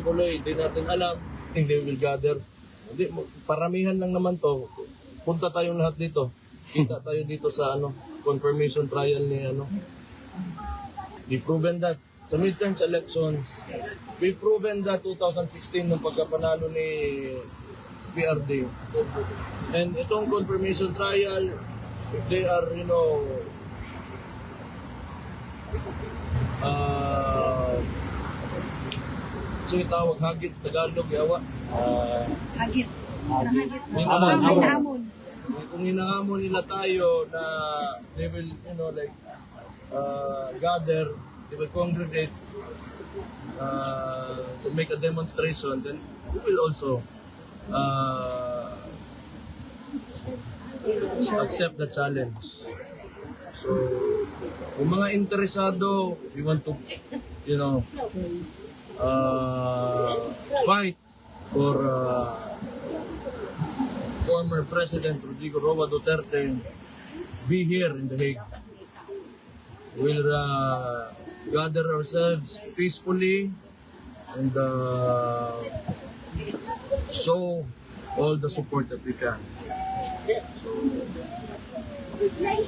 Tuloy, hindi natin alam. Hindi will gather. Hindi, paramihan lang naman to. Punta tayong lahat dito. Kita tayo dito sa ano, confirmation trial ni ano. We proven that sa midterms elections, we proven that 2016 nung pagkapanalo ni PRD. And itong confirmation trial, they are, you know, uh, Sino tawag hagit sa Tagalog, yawa? Uh, Hagit. Hagit. Hamon. hamon. Hamon. kung hinahamon nila tayo na they will, you know, like, uh, gather, they will congregate uh, to make a demonstration, then we will also uh, accept the challenge. So, kung mga interesado, if you want to, you know, fight for uh, former President Rodrigo Roa Duterte be here in The Hague. We'll uh, gather ourselves peacefully and uh, show all the support that we can. So,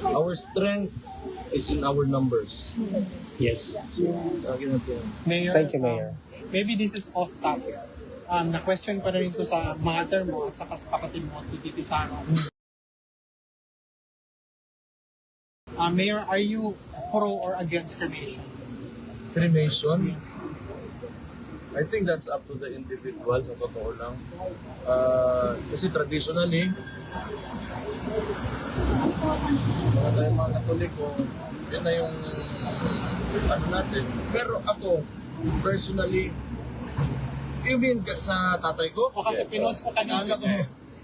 our strength is in our numbers. Yes. Mayor, Thank you, um, Mayor. maybe this is off topic. Um, na-question na rin to sa mother mo at sa kapatid mo, si Titi Sara. Uh, Mayor, are you pro or against cremation? Cremation, Yes. I think that's up to the individual sa totoo lang. Ah, kasi traditionally, mga tayo mga katoliko, yun na yung ano natin. Pero ako, personally, you mean sa tatay ko? O kasi pinost ko kanina. Kala ko,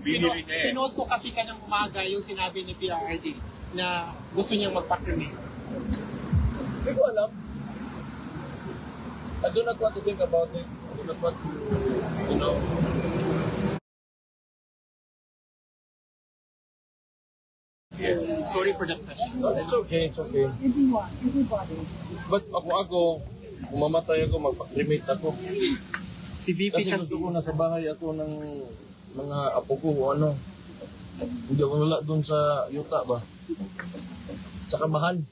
Pinost, pinost ko kasi kanang umaga yung sinabi ni PRD na gusto niyang magpa-cremate. Hindi ko alam. I do not want to think about it. I do not want to, you know, Sorry for that question. it's okay, it's okay. Everyone. Everybody. But ako ako, kung mamatay ako, magpa-cremate ako. Si VP Kasi kasi, gusto ko nasa bahay ako ng mga apo ko o ano. Hindi ako wala doon sa yuta ba. Tsaka mahal.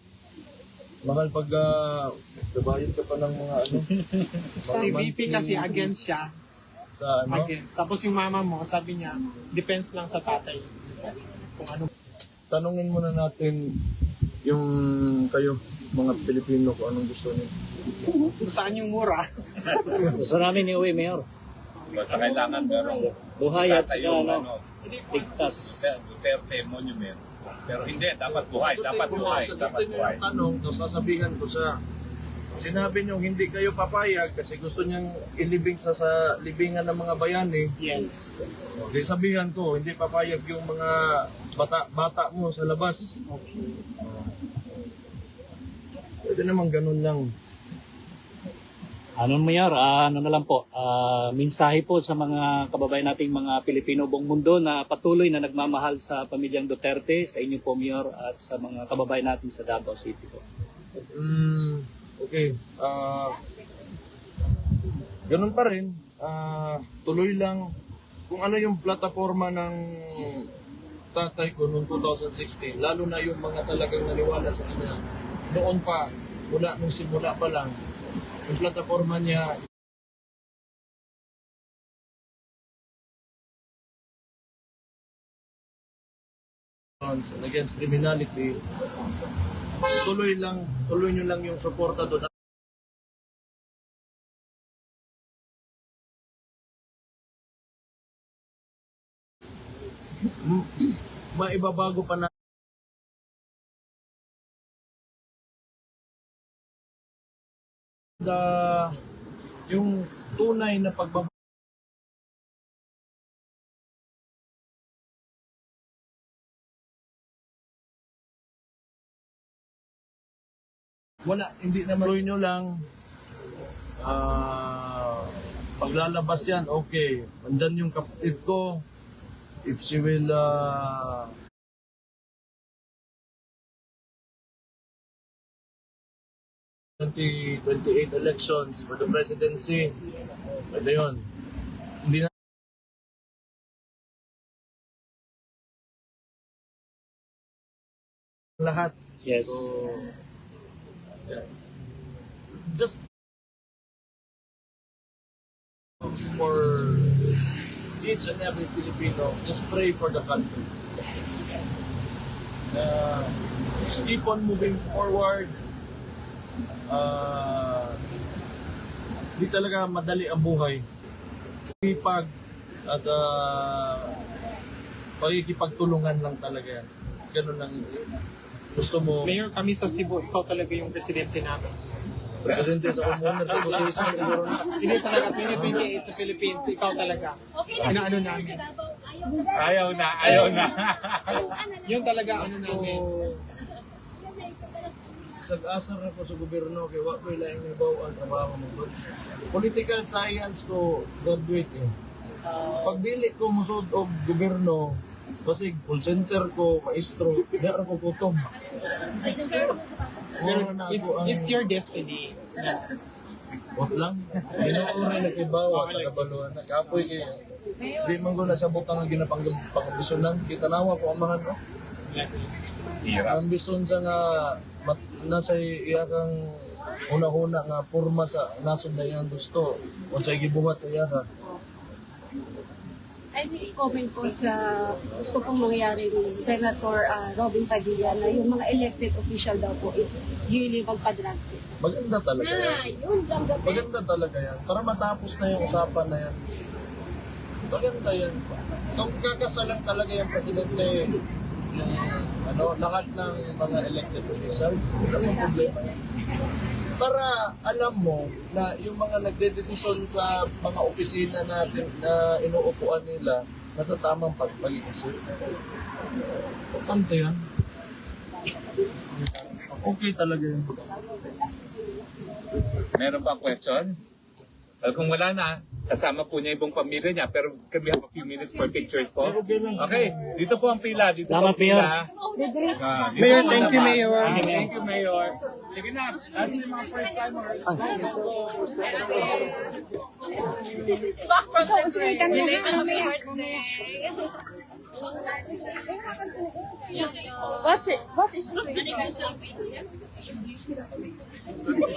Mahal pag uh, ka pa ng mga ano. mga si VP kasi against siya. Sa ano. Against. Tapos yung mama mo, sabi niya, depends lang sa tatay. Kung ano. Tanungin muna natin yung kayo, mga Pilipino, kung anong gusto niyo. Saan yung mura. Gusto namin ni Uwi, Mayor. Basta kailangan meron Buhay at saka tatayong ano, ano, ligtas. Duterte monument. Pero hindi, dapat buhay, dapat buhay, dapat Sagutin niyo buhay. yung tanong, tapos sasabihan ko sa Sinabi niyo hindi kayo papayag kasi gusto niyang ilibing sa, sa libingan ng mga bayani. Yes. Okay, sabihan ko, hindi papayag yung mga bata bata mo sa labas. Pwede naman ganun lang. Ano Mayor, ah, ano na lang po, ah, mensahe po sa mga kababayan nating mga Pilipino buong mundo na patuloy na nagmamahal sa pamilyang Duterte, sa inyo po Mayor at sa mga kababayan natin sa Davao City po. Mm, okay. ah ganun pa rin. Ah, tuloy lang. Kung ano yung plataforma ng tatay ko noong 2016, lalo na yung mga talagang naniwala sa kanya, noon pa, mula nung simula pa lang, yung plataforma niya, against criminality, tuloy lang, tuloy nyo lang yung suporta doon. Maibabago pa na the, yung tunay na pagbaba wala, hindi naman tuloy nyo lang ah paglalabas yan, okay. Andyan yung kapatid ko. If she will uh, twenty twenty eight elections for the presidency, Pwede yun. Hindi na lahat. Yes. So, yeah. just for each and every Filipino, just pray for the country. Uh, just keep on moving forward. Uh, di talaga madali ang buhay. Sipag at uh, pagkikipagtulungan lang talaga. Ganun lang. Gusto mo, Mayor, kami sa Cebu, ikaw talaga yung presidente namin. Presidente sa commoner sa association siguro na. Hindi talaga 2028 sa Philippines, ikaw talaga. Inaano namin. Ayaw na, ayaw na. Yun talaga ano namin. Sag-asa na ko sa gobyerno kay wa ko ilaing nabaw ang trabaho mo doon. Political science ko graduate eh. Pag dili ko musod og gobyerno, kasi call center ko, maestro, di ara ko kutob. Pero it's, ako ang- it's your destiny. Wag lang. Ginuuray na kay bawa, tagabaluan na. Kapoy kay Di man ko nasa butang ang ginapangambisyonan. Kita nawa ko amahan no. Hirap. Ang ambisyon sa nga mat, nasa iya kang una-una nga porma sa nasod na iyang gusto. Kung sa'y gibuhat sa iya ka. Will comment po sa gusto pong mangyari ni Senator ah, Robin Padilla na yung mga elected official daw po is yearly magpa-drug test. Maganda talaga yan. yun lang the Maganda talaga yan. Para matapos na yung usapan na yan. Maganda yan. Kung kakasalang talaga yung presidente, yung, ano, lahat ng mga elected officials, wala mong problema yan. Para alam mo na yung mga nagdedesisyon sa mga opisina natin na inuupuan nila nasa tamang pagpag-isip. Importante yan. Okay talaga yan. Meron ba questions? Well, kung wala na, kasama po niya yung buong pamilya niya, pero can we have a few minutes for pictures po? Okay, dito po ang pila. Dito po Salamat, ang pila. Mayor. Ah, dito Mayor, po thank you, naman. Mayor. Thank you, Mayor. Sige na, atin yung mga first timers. What is, what is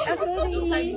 Ah, sorry.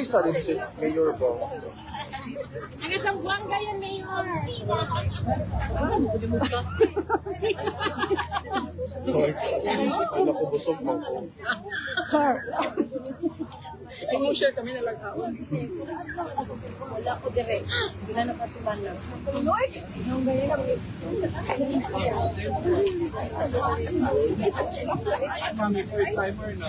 isa din si Mayor ba? Ang isang buwangga yan, Mayor. Wala ko busog mo ko. Wala ko direct. Wala na pa si Manang. Mami, first timer na.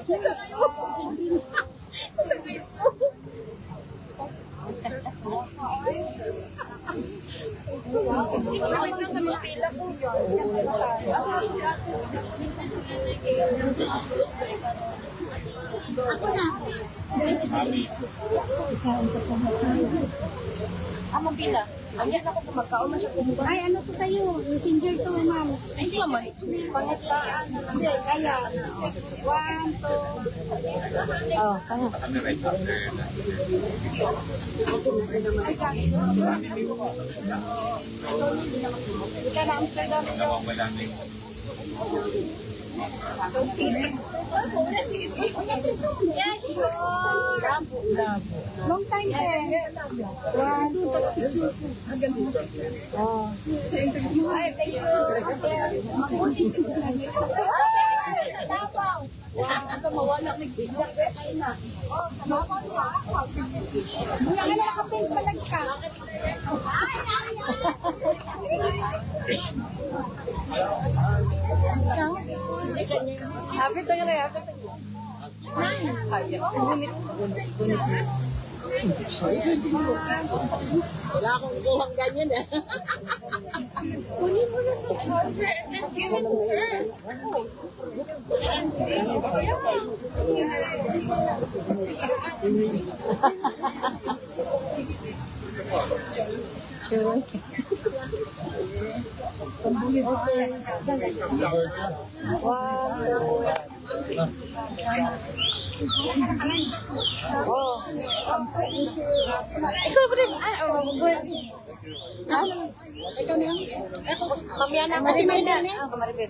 Among pila. Ang yan ako kung magkaon na siya kumuha. Ay, ano to sa'yo? Messenger to, ma'am. Ay, sa man. Pangistaan. Hindi, kaya. One, two. Oh, kaya. Kami right after. Ika na Amsterdam. Nawawala na yung Yeah, sure. Long time eh. One, two, three. Oh. Sa interview. Ay, thank you. Mabuti siguro. Sa Davao. Wow, mawala nagsisdak kayo na. Oh, sa Davao na. Buya ka na nakapil palag ka. Happy to yun happy to Wala akong buhang ganyan eh. Kunin mo na sa charger and then give it to her. Ikaw ba rin? Ay, oh, mag- Ano? Ikaw na? Ako, mamaya na. Pati Maribel ni? Ako, Maribel.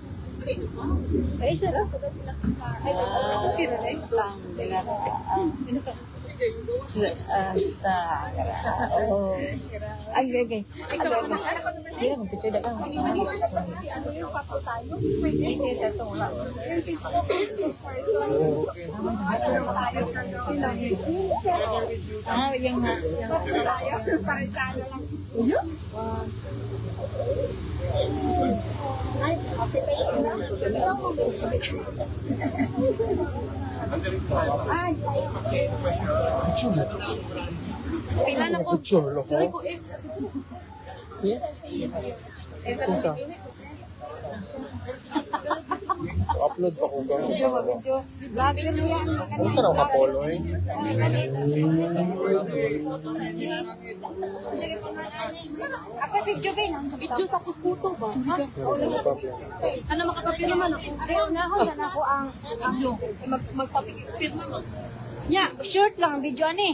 Ay, siya lang. Ay, okay na lang. Oh. Ay, okay, okay. Ikaw, Hindi na, magpicture na lang. Ah, yung nga. Okay tayo na. Ay, Pila na po. Picture, loko. Sinsa? Upload pa ko ba? Video, video. Vlogger yan. Ano sa raw kapolo eh? Ako video ba yun? Video tapos puto ba? Sige ka. Ano makapapirma man ako? Ayaw na ako, yan ako ang... Video. Mag, magpapirma mo. Yeah, short lang ang video ni.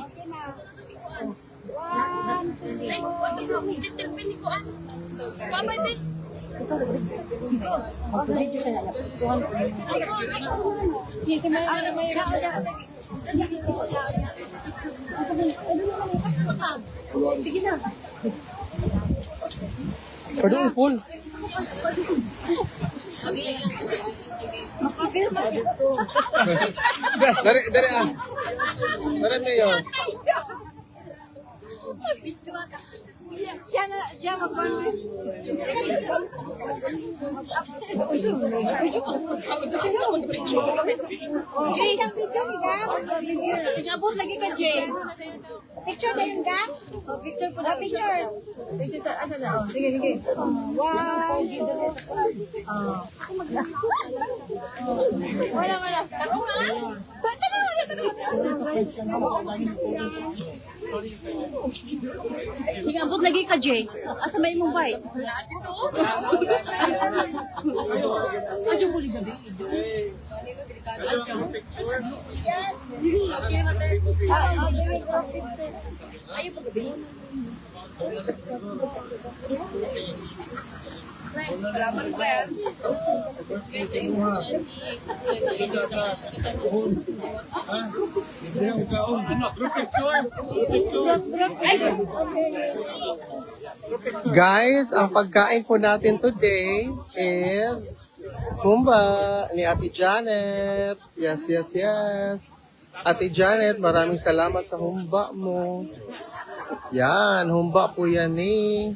One, two, three. Ay, what the fuck? Itirpin ko ah. Babay, babe. Video siya na. Yes, may ano may Sige na. Pardon, Paul. Dari, dari ah. Dari mayor. Siya, na, siya magpang... Jay, ang video ni Gam. Inabot lagi ka, Jay. Picture ba yung Gam? Picture po na. Picture. Picture sa, asa na? Sige, sige. Wow. Wala, wala. Nga. Bata na, wala sa Inabot lagi ka, Jay. Asa may mong bay? Asa? Adyo mo gabi. Yes. Okay, mate. Ah, okay, picture. Ayaw pa gabi. Kasi yung Guys, ang pagkain po natin today is humba ni Ate Janet. Yes, yes, yes. Ate Janet, maraming salamat sa humba mo. Yan, humba po yan ni